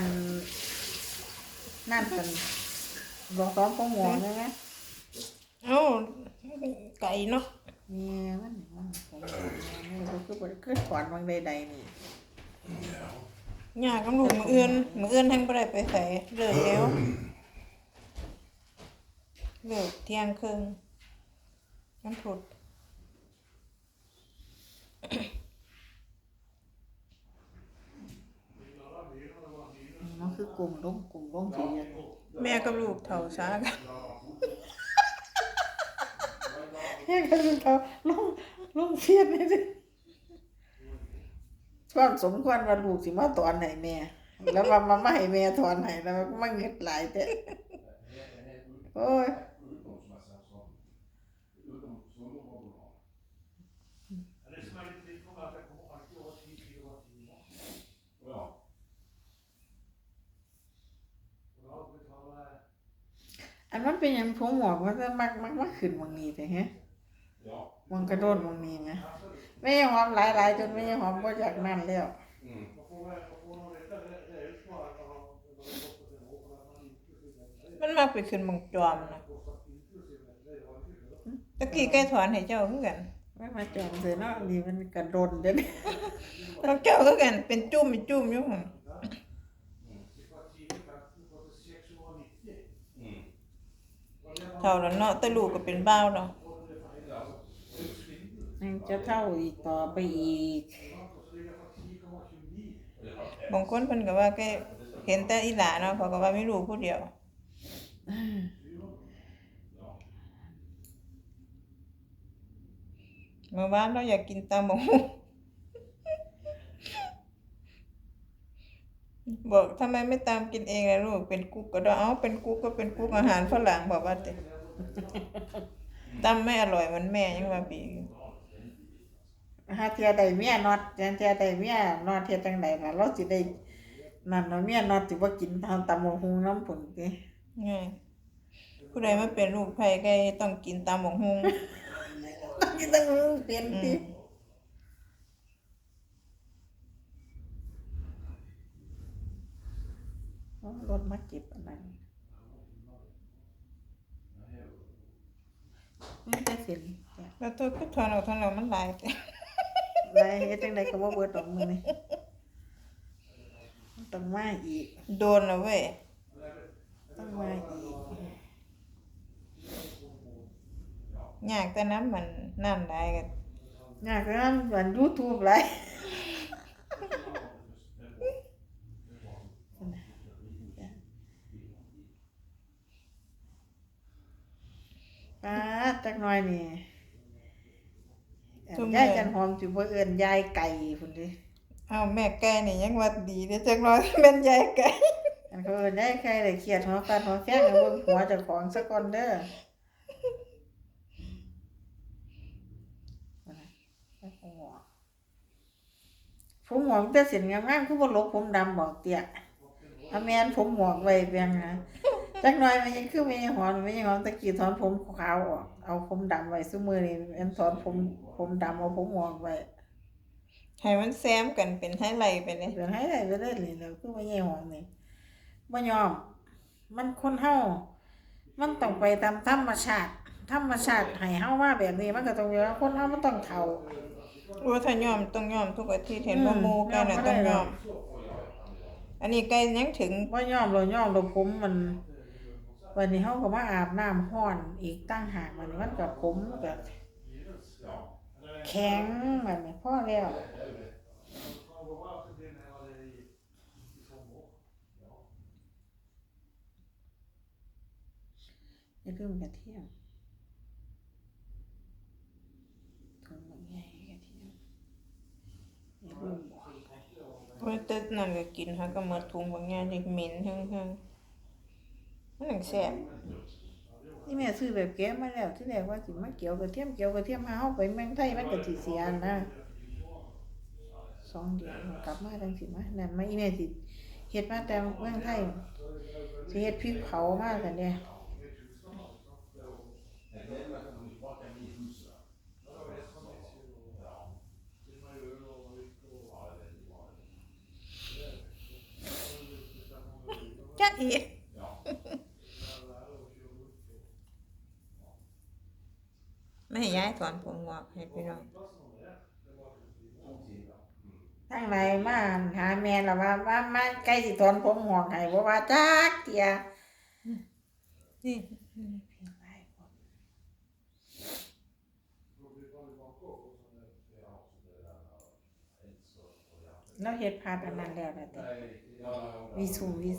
นนั่นเป็นบอกซ้อมของหมอใช่ไหมเอ้าไก่เนาะเนี่ยมันมันของหมอเนี่ยก็คือบ่ได้คือถอนบางใดๆนี่ยากกับลูกมืออื่นมืออื่นทั้งบ่ได้ไปใส่เลิกแล้วเลิกเที่ยงครึ่งวันพุธมันคือ กลุ่มลงกลุ่มลงสีอย่างนี้แม่กับลูกเฒ่าช้ากันเนี่ยก็คือเขาลงลงเพียนนี่ดิก่อนสมควรว่าลูกสิมาถอนให้แม่ แล้วว่ามาไม่ให้แม่ถอนให้แล้วมันก็มาเงิดหลายแต่โอ้ย อันมันเป็นอย่างผมหมอกมันจะมักมักมักขึ้นบางนี้แต่ฮะมันกระโดดบางนี้นะไม่ยหอมหลายหลายๆจนไม่ยหอมก็จากนั่นแล้วมันมาไปขึ้นบังจอมนะตะกี้ใกล้ถอนให้เจ้าคือกันไม่มาจอมเสียเนาะนี่มันกระโดดเด้นเราเจ้าคือกันเป็นจุ่มเป็นจุ่มอยู่หั่น เท่าแล้วเนาะแต่ลูกก็เป็นบ้าวแล้วยังจะเท่าอีกต่อไปอีก บางคนเพิ่นก็ว่าแกเห็นแต่อีหลาเนาะเขาก็ว่ามีลูกผู้เดียวเมื่อวานเราอยากกินตำบักหุ่ง บอกทำไมไม่ตามกินเองล่ะลูกเป็นกุ๊กก็ได้เอาเป็นกุ๊กก็เป็นกุ๊กอาหารฝรั่งบอกว่าติตำไม่อร่อยเหมันแม่ยังว่าปีหาเทียใดเมียนอดเทียเทียใดเมียนอดเทียจังใดล่ะเราสิได้นั่นเนาะเมียนอดสิบ่กินทำตำบักหุงน้ำผุนติง่ายผู้ใดมาเป็นลูกไผ่ก็ต้องกินตำบักหุ่งต้องกินตำบักหุงเปลี่ยนติ อืม เอา รถมาเก็บอันนั้นไม่ได้เสินจ้ะแล้วตัวก็ทอนเอาทอนเอามันหลายแต่ไรเฮ็ดจังใดก็บ่เบิดดอกมื้อนี้ต้องมาอีก โดนแล้วเว้ยต้องมาอีกยากแต่น้ำมันนั่นหลายกันอยากนำวัน YouTube หลายป้าด จักหน่อยนี่ยายจันหอมสิบ่เอิ้นยายไก่พุ่นดิเอาแม่ไก่นี่ยังว่าดีเด้อจักหน้อยเป็นยายไก่อันเขาเอิ้นยายไก่ได้เครียดหัวฟาดหัวแฟงเอาเบิ่งหัวเจ้าของซะก่อนเด้อผมหมอกแต่เส้นงามๆคือบ่ลบผมดำบอกเตี้ยอาแม่นผมหมอกไว้เพียงนะ จักหน่อยมันยังคือแม่หอมแม่หอมตะกี้ถอนผมขาวออกเอาผมดำไว้ซุมื้อนี้แม่นถอนผมผมดำเอาผมหมอกไว้ให้มันแซมกันเป็นไฮไลท์ไปเลยเดี๋ยวให้ได้ไปได้เลยแล้วคือว่าแย่หอมนี่บ่ยอม มันคนเฮามันต้องไปตามธรรมชาติธรรมชาติให้เฮามาแบบนี้มันก็ต้องอยู่แล้วคนเฮามันต้องเฒ่าโอ้ถ้ายอมต้องยอมทุกอาทิตย์เห็นบ่อืมหมู่กันน่ะยอมบ่ต้องได้ยหรออกมอันนี้ไก่ยังถึงบ่ยอมเรายอมเราผมมัน วันนี้เฮาก็มาอาบน้ำร้อนอีกตั้งหากมันนี้มันก็ผมก็แข็งมันพอแล้วอย่าลืมกระเทียมถุงมันใหญ่กระเทียมอย่าลืมบอกโอ้ยแต่นั่นก็กินหาก็มดถุงบางอย่างนี่เหม็นเฮึ่งๆ มันนังแซ่บนี่แม่ซื้อแบบแก้มาแล้วที่แรกว่าสิมาเกี่ยวกระเทียมเกี่ยวกระเทียมหาเฮาไปเมืองไทยมันก็สิเสียนะสองเดือนกลับมาจังสิมานั่นมาอีแม่สิเฮ็ดมาแต่เมืองไทยสิเฮ็ดพริกเผามาซั่นเด้มมาอี ไม่ให้ย้ายถอนผมงอกให้พี่น้องทางไหนมาหาแม่ละว่าว่ามาใกล้สิถอนผมหอกให้บ่ว่าจักเที่ยนี่เราเฮ็ดพาดอันนั้นแล้วล่ะติวิสูวิ